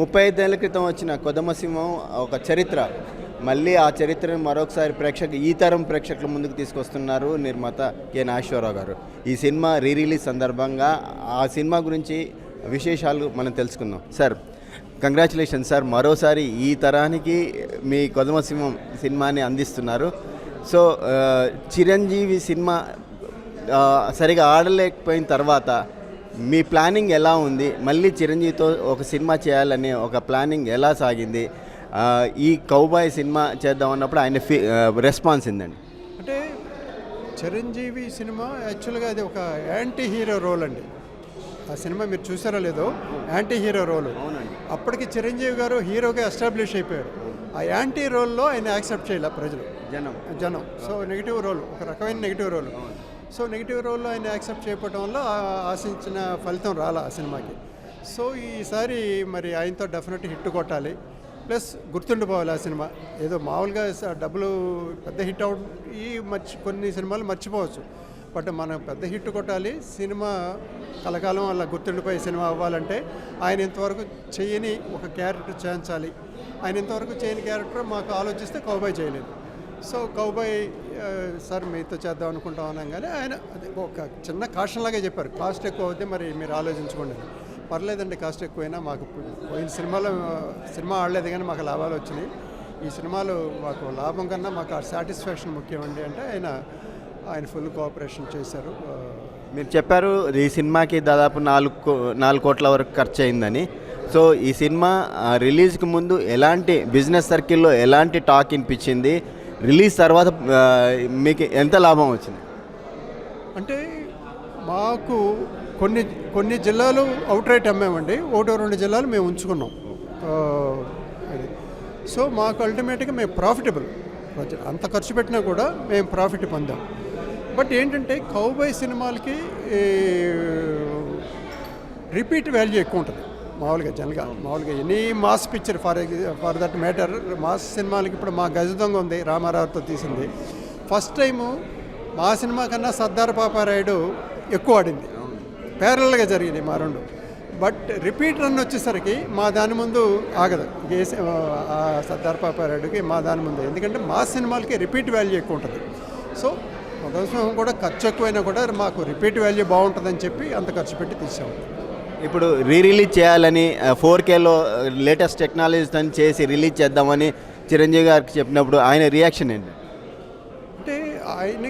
ముప్పై ఐదేళ్ళ క్రితం వచ్చిన కొదమసింహం ఒక చరిత్ర. మళ్ళీ ఆ చరిత్రను మరొకసారి ప్రేక్షకు ఈ తరం ప్రేక్షకుల ముందుకు తీసుకొస్తున్నారు నిర్మాత కె. నాగేశ్వరరావు గారు. ఈ సినిమా రీ రిలీజ్ సందర్భంగా ఆ సినిమా గురించి విశేషాలు మనం తెలుసుకుందాం. సార్ కంగ్రాచులేషన్ సార్ మరోసారి ఈ తరానికి మీ కొదమసింహం సినిమాని అందిస్తున్నారు. సో చిరంజీవి సినిమా సరిగా ఆడలేకపోయిన తర్వాత మీ ప్లానింగ్ ఎలా ఉంది? మళ్ళీ చిరంజీవితో ఒక సినిమా చేయాలనే ఒక ప్లానింగ్ ఎలా సాగింది? ఈ కౌబాయ్ సినిమా చేద్దాం అన్నప్పుడు ఆయన ఫీ రెస్పాన్స్ ఏందండి? అంటే చిరంజీవి సినిమా యాక్చువల్గా అది ఒక యాంటీ హీరో రోల్ అండి. ఆ సినిమా మీరు చూసారో లేదో యాంటీ హీరో రోల్. అవునండి. అప్పటికి చిరంజీవి గారు హీరోగా ఎస్టాబ్లిష్ అయిపోయారు. ఆ యాంటీ రోల్లో ఆయన యాక్సెప్ట్ చేయలే ప్రజలు. జనం. జనం. So negative role. ఒక రకమైన నెగిటివ్ రోల్. సో నెగిటివ్ రోల్లో ఆయన యాక్సెప్ట్ చేయటంలో వల్ల ఆశించిన ఫలితం రాలా ఆ సినిమాకి. సో ఈసారి మరి ఆయనతో డెఫినెట్ హిట్ కొట్టాలి. ప్లస్ గుర్తుండిపోవాలి ఆ సినిమా. ఏదో మామూలుగా డబ్బులు పెద్ద హిట్ అవుట్ ఈ మర్చి కొన్ని సినిమాలు మర్చిపోవచ్చు. బట్ మనం పెద్ద హిట్ కొట్టాలి. సినిమా కలకాలం అలా గుర్తుండిపోయే సినిమా అవ్వాలంటే ఆయన ఇంతవరకు చేయని ఒక క్యారెక్టర్ చేయించాలి. ఆయన ఇంతవరకు చేయని క్యారెక్టర్ మాకు ఆలోచిస్తే కౌబాయ్ చేయలేదు. సో కౌబాయ్ సార్ మీతో చేద్దాం అనుకుంటాం కానీ ఆయన అది ఒక చిన్న కాషన్ లాగే చెప్పారు. కాస్ట్ ఎక్కువ అవుతే మరి మీరు ఆలోచించుకోండి పర్లేదండి కాస్ట్ ఎక్కువైనా మాకు పోయిన సినిమాలో సినిమా ఆడలేదు కానీ మాకు లాభాలు వచ్చినాయి. ఈ సినిమాలో మాకు లాభం కన్నా మాకు ఆ సాటిస్ఫాక్షన్ ముఖ్యమండి అంటే ఆయన ఆయన ఫుల్ కోఆపరేషన్ చేశారు. మీరు చెప్పారు ఈ సినిమాకి దాదాపు నాలుగు కో- నాలుగు కోట్ల వరకు ఖర్చు అయిందని సో ఈ సినిమా ఆ, రిలీజ్కి ముందు ఎలాంటి బిజినెస్ సర్కిల్లో ఎలాంటి టాక్ వినిపించింది? రిలీజ్ తర్వాత మీకు ఎంత లాభం వచ్చింది? అంటే మాకు కొన్ని కొన్ని జిల్లాలు అవుట్ రైట్ అమ్మామండి. ఒకటో రెండు జిల్లాలు మేము ఉంచుకున్నాం. అది. సో మాకు అల్టిమేట్గా మేము ప్రాఫిటబుల్. అంత ఖర్చు పెట్టినా కూడా మేము ప్రాఫిట్ పొందాం. బట్ ఏంటంటే కౌబాయ్ సినిమాలకి రిపీట్ వాల్యూ ఎక్కువ ఉంటుంది. మామూలుగా జనరల్గా మామూలుగా any mass picture for for that matter mass సినిమాలకి ఇప్పుడు మా గజదొంగ ఉంది రామారావుతో తీసింది. ఫస్ట్ టైము మా సినిమా కన్నా సర్దార్ పాపారాయుడు ఎక్కువ ఆడింది. ప్యారల్గా జరిగింది మా రెండు. బట్ రిపీట్ రన్ వచ్చేసరికి మా దాని ముందు ఆగదు. ఏ ఆ సర్దార్ పాపారాయుడుకి మా దాని ముందు. ఎందుకంటే మా సినిమాలకి రిపీట్ వాల్యూ ఎక్కువ ఉంటుంది. సో మొదటి కూడా ఖర్చు ఎక్కువైనా కూడా మాకు రిపీట్ వాల్యూ బాగుంటుందని చెప్పి అంత ఖర్చు పెట్టి తీసాము. ఇప్పుడు రీ రిలీజ్ చేయాలని ఫోర్ కేలో లేటెస్ట్ టెక్నాలజీతో చేసి రిలీజ్ చేద్దామని చిరంజీవి గారికి చెప్పినప్పుడు ఆయన రియాక్షన్ ఏంటి? అంటే ఆయన